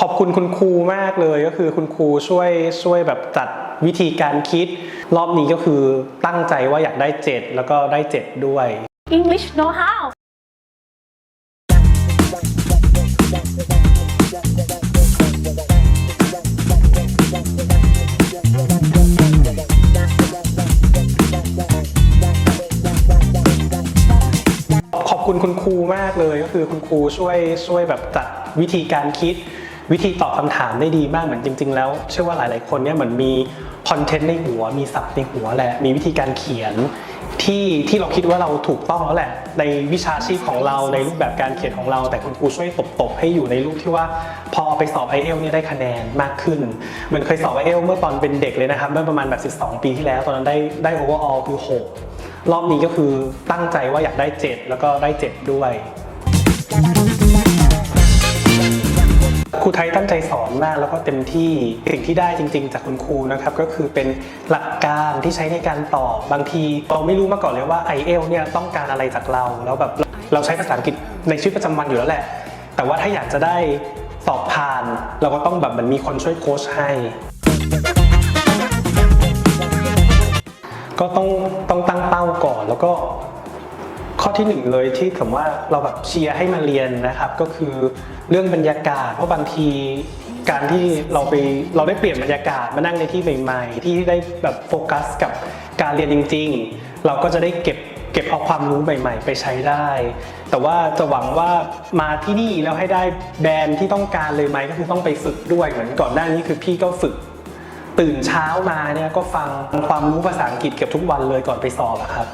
ขอบคุณคุณครูมากเลยก็คือคุณครูช่วยช่วยแบบจัดวิธีการคิด รอบนี้ก็คือตั้งใจว่าอยากได้ 7 แล้วก็ได้ 7 ด้วย English know how ขอบคุณคุณครูมากเลยก็คือคุณครูช่วยช่วยแบบจัดวิธีการคิด วิธีตอบคำถามได้ดีมากเหมือนจริง ๆ แล้ว เชื่อว่าหลาย ๆ คนเนี่ยเหมือนมีคอนเทนต์ในหัว มีศัพท์ในหัวแหละ มีวิธีการเขียนที่ที่เราคิดว่าเราถูกต้องแล้วแหละ ในวิชาชีพของเราในรูปแบบการเขียนของเรา แต่คุณครูช่วยตบๆให้อยู่ในรูปที่ว่าพอเอาไปสอบไอเอลเนี่ยได้คะแนนมากขึ้นเหมือนเคยสอบไอเอลเมื่อตอนเป็นเด็กเลยนะครับเมื่อประมาณแบบ 12 ปีที่แล้ว ตอนนั้นได้ได้ overall คือ 6 รอบนี้ก็คือตั้งใจว่าอยากได้ 7 แล้วก็ได้ 7 ด้วย ครูไทยตั้งใจสอนมากแล้วก็เต็มที่สิ่งที่ได้จริง ๆ จากคุณครูนะครับก็คือเป็นหลักการที่ใช้ในการตอบบางทีเราไม่รู้มาก่อนเลยว่า i อเอลเนี่ยต้องการอะไรจากเราแล้วแบบเราใช้ภาษาอังกฤษในชีวิตประจำวันอยู่แล้วแหละ แต่ว่าถ้าอยากจะได้สอบผ่าน เราก็ต้องแบบมันมีคนช่วยโค้ชให้ ก็ต้องต้องตั้งเป้าก่อนแล้วก็ ข้อที่หนึ่งเลยที่ผมว่าเราแบบเชียร์ให้มาเรียนนะครับ ก็คือเรื่องบรรยากาศ เพราะบางทีการที่เราไปเราได้เปลี่ยนบรรยากาศมานั่งในที่ใหม่ๆ ที่ได้แบบโฟกัสกับการเรียนจริง ๆ เราก็จะได้เก็บเก็บเอาความรู้ใหม่ ๆ ไปใช้ได้ แต่ว่าจะหวังว่ามาที่นี่แล้วให้ได้แบรนด์ที่ต้องการเลยไหมก็คือต้องไปฝึกด้วยเหมือนก่อนหน้านี้คือพี่ก็ฝึกตื่นเช้ามาเนี่ยก็ฟังความรู้ภาษาอังกฤษเกือบทุกวันเลยก่อนไปสอบครับ